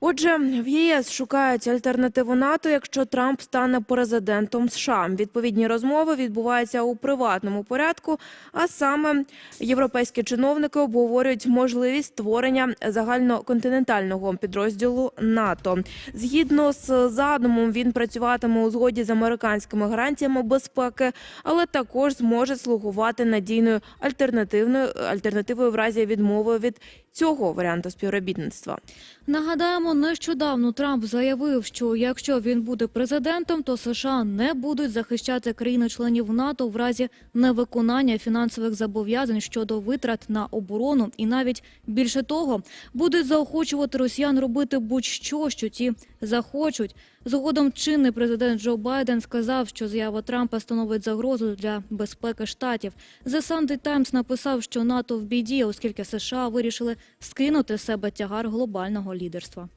Отже, в ЄС шукають альтернативу НАТО, якщо Трамп стане президентом США. Відповідні розмови відбуваються у приватному порядку. А саме європейські чиновники обговорюють можливість створення загальноконтинентального підрозділу НАТО. Згідно з задумом, він працюватиме у згоді з американськими гарантіями безпеки, але також зможе слугувати надійною альтернативною альтернативою в разі відмови від цього варіанту співробітництва. Нагадаємо, нещодавно Трамп заявив, що якщо він буде президентом, то США не будуть захищати країни-членів НАТО в разі невиконання фінансових зобов'язань щодо витрат на оборону, і навіть більше того, будуть заохочувати росіян робити будь-що, що ті захочуть. Згодом чинний президент Джо Байден сказав, що заява Трампа становить загрозу для безпеки штатів. The Sunday Times написав, що НАТО в біді, оскільки США вирішили скинути з себе тягар глобального лідерства.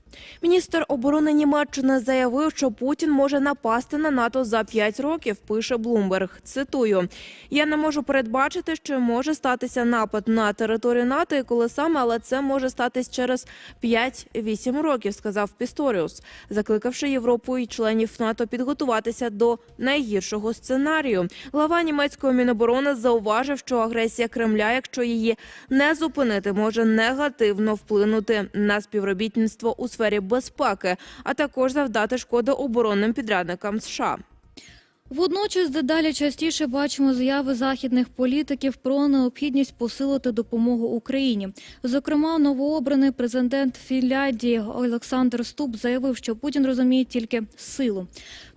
Міністр оборони Німеччини заявив, що Путін може напасти на НАТО за 5 років. Пише Блумберг. Цитую: я не можу передбачити, що може статися напад на територію НАТО і коли саме, але це може статись через 5-8 років, сказав Пісторіус, закликавши Європу і членів НАТО підготуватися до найгіршого сценарію. Глава німецької міноборони зауважив, що агресія Кремля, якщо її не зупинити, може негативно вплинути на співробітництво у сфері безпеки, а також завдати шкоди оборонним підрядникам США. Водночас дедалі частіше бачимо заяви західних політиків про необхідність посилити допомогу Україні. Зокрема, новообраний президент Фінляндії Олександр Ступ заявив, що Путін розуміє тільки силу.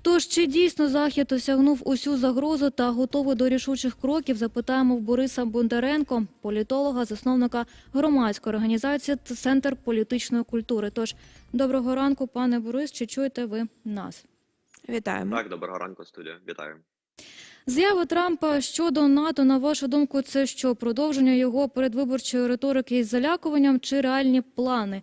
Тож чи дійсно захід осягнув усю загрозу та готовий до рішучих кроків? Запитаємо в Бориса Бондаренко, політолога, засновника громадської організації Центр політичної культури. Тож доброго ранку, пане Борис. Чи чуєте ви нас? Вітаємо. Так, доброго ранку, студія. Вітаю. Заява Трампа щодо НАТО, на вашу думку, це що продовження його передвиборчої риторики із залякуванням чи реальні плани?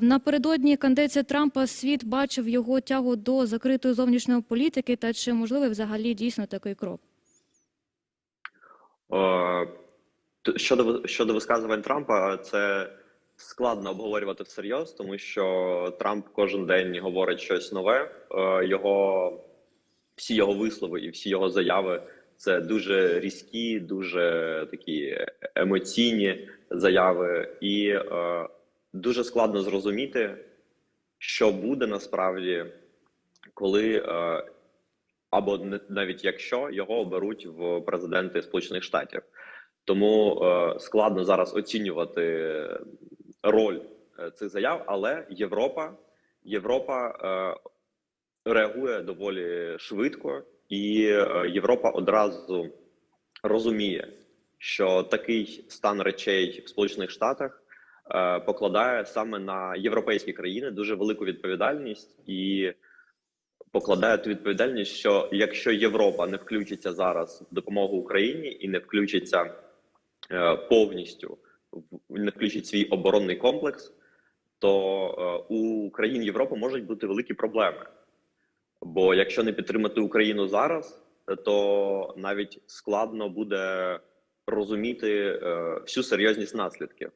Напередодні кандидації Трампа світ бачив його тягу до закритої зовнішньої політики, та чи можливий взагалі дійсно такий крок? Е, Щодо щодо висказувань Трампа, це складно обговорювати всерйоз, тому що Трамп кожен день говорить щось нове. Е, Його всі його вислови і всі його заяви це дуже різкі, дуже такі емоційні заяви, і е, дуже складно зрозуміти, що буде насправді, коли е, або навіть якщо його оберуть в президенти Сполучених Штатів. Тому е, складно зараз оцінювати роль е, цих заяв, але Європа, Європа е, реагує доволі швидко, і е, Європа одразу розуміє, що такий стан речей в Сполучених Штатах покладає саме на європейські країни дуже велику відповідальність і покладає ту відповідальність, що якщо Європа не включиться зараз в допомогу Україні і не включиться повністю не включить свій оборонний комплекс, то е, у країн Європи можуть бути великі проблеми. Бо якщо не підтримати Україну зараз, то навіть складно буде розуміти е, всю серйозність наслідків.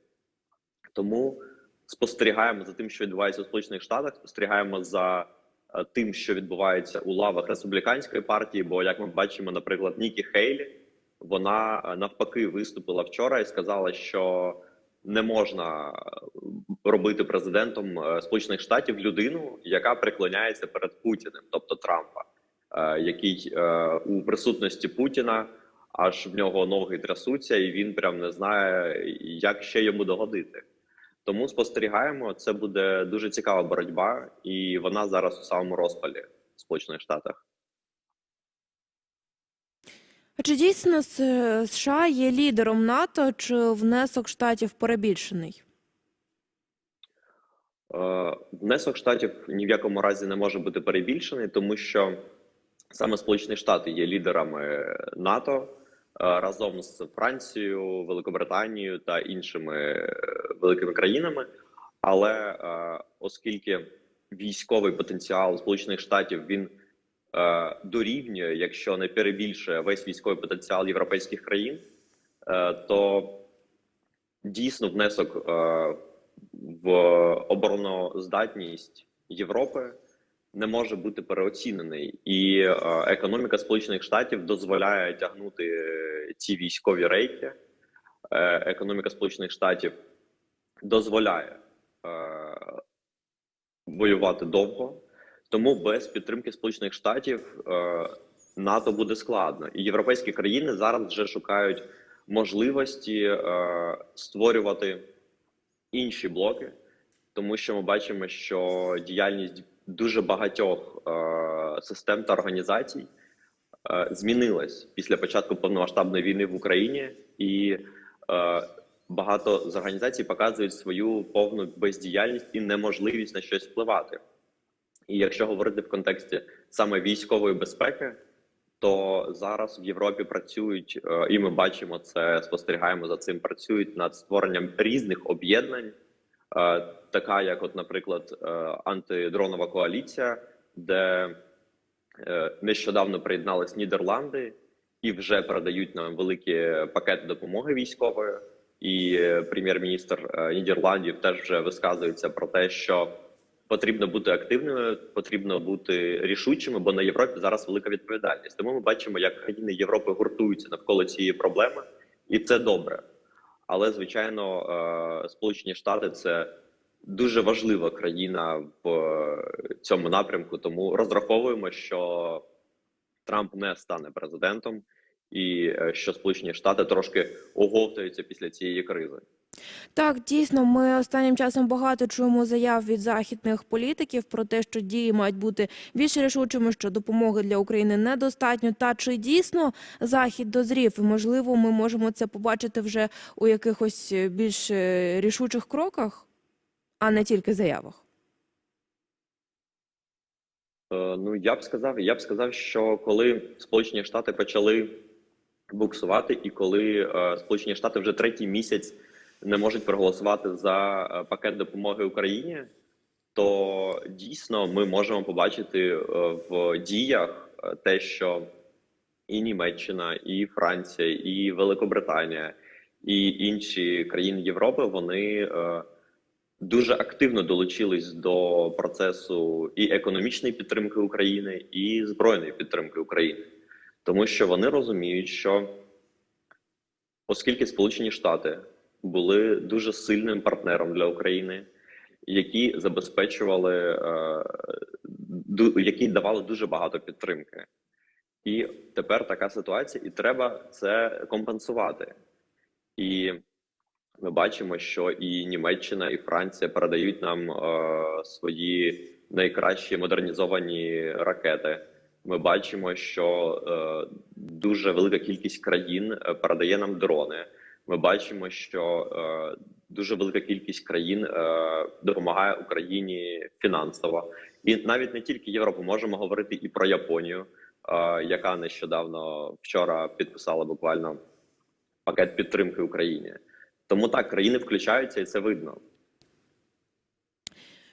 Тому спостерігаємо за тим, що відбувається у Сполучених Штатах, спостерігаємо за е, тим, що відбувається у лавах республіканської партії. Бо, як ми бачимо, наприклад, Нікі Хейлі, вона е, навпаки виступила вчора і сказала, що не можна е, робити президентом е, Сполучених Штатів людину, яка преклоняється перед Путіним, тобто Трампа, який у присутності Путіна аж в нього ноги трясуться, і він прям не знає, як ще йому догодити. Тому спостерігаємо, це буде дуже цікава боротьба, і вона зараз у самому розпалі в Сполучених Штатах. Чи дійсно США є лідером НАТО, чи внесок штатів перебільшений? Е, Внесок штатів ні в якому разі не може бути перебільшений, тому що саме Сполучені Штати є лідерами НАТО е, разом з Францією, Великобританією та іншими е, великими країнами. Але оскільки військовий потенціал Сполучених Штатів він дорівнює, якщо не перебільшує весь військовий потенціал європейських країн, е, то дійсно внесок е, в обороноздатність Європи не може бути переоцінений, і е, економіка Сполучених Штатів дозволяє тягнути е, ці військові рейки. Е, економіка Сполучених Штатів дозволяє е, воювати довго, тому без підтримки Сполучених Штатів е, НАТО буде складно, і європейські країни зараз вже шукають можливості е, створювати інші блоки, тому що ми бачимо, що діяльність дуже багатьох е, систем та організацій е, змінилась після початку повномасштабної війни в Україні, і е, багато з організацій показують свою повну бездіяльність і неможливість на щось впливати. І якщо говорити в контексті саме військової безпеки, то зараз в Європі працюють, е, і ми бачимо це, спостерігаємо за цим. Працюють над створенням різних об'єднань, е, така як, от, наприклад, е, антидронова коаліція, де нещодавно приєднались Нідерланди і вже передають нам великі пакети допомоги військової. І прем'єр-міністр Нідерландів теж вже висказується про те, що потрібно бути активними, потрібно бути рішучими, бо на Європі зараз велика відповідальність. Тому ми бачимо, як країни Європи гуртуються навколо цієї проблеми, і це добре. Але звичайно, е, Сполучені Штати це дуже важлива країна в е, цьому напрямку. Тому розраховуємо, що Трамп не стане президентом, і е, що Сполучені Штати трошки оговтаються після цієї кризи. Так, дійсно, ми останнім часом багато чуємо заяв від західних політиків про те, що дії мають бути більш рішучими, що допомоги для України недостатньо. Та чи дійсно захід дозрів? І можливо, ми можемо це побачити вже у якихось е, більш е, рішучих кроках, а не тільки заявах. Е, Ну, я б сказав, я б сказав, що коли Сполучені Штати почали буксувати, і коли Сполучені Штати вже третій місяць не можуть проголосувати за е, пакет допомоги Україні, то дійсно ми можемо побачити е, в діях е, те, що і Німеччина, і Франція, і Великобританія, і інші країни Європи вони дуже активно долучились до процесу і економічної підтримки України, і збройної підтримки України, тому що вони розуміють, що оскільки Сполучені Штати були дуже сильним партнером для України, які забезпечували, е, які давали дуже багато підтримки. І тепер така ситуація, і треба це компенсувати. І ми бачимо, що і Німеччина, і Франція передають нам е, свої найкращі модернізовані ракети. Ми бачимо, що е, дуже велика кількість країн е, передає нам дрони. Ми бачимо, що е, дуже велика кількість країн е, допомагає Україні фінансово, і навіть не тільки Європу, можемо говорити і про Японію, е, яка нещодавно вчора підписала буквально пакет підтримки Україні. Тому так країни включаються, і це видно.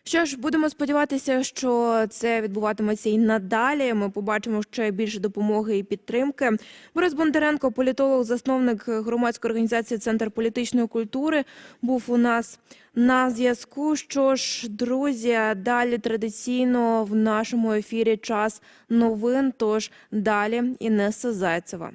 Що ж, будемо сподіватися, що це відбуватиметься і надалі. Ми побачимо ще більше допомоги і підтримки. Борис Бондаренко, політолог, засновник громадської організації Центр політичної культури, був у нас на зв'язку. Що ж, друзі, далі традиційно в нашому ефірі час новин. Тож далі Інеса Зайцева.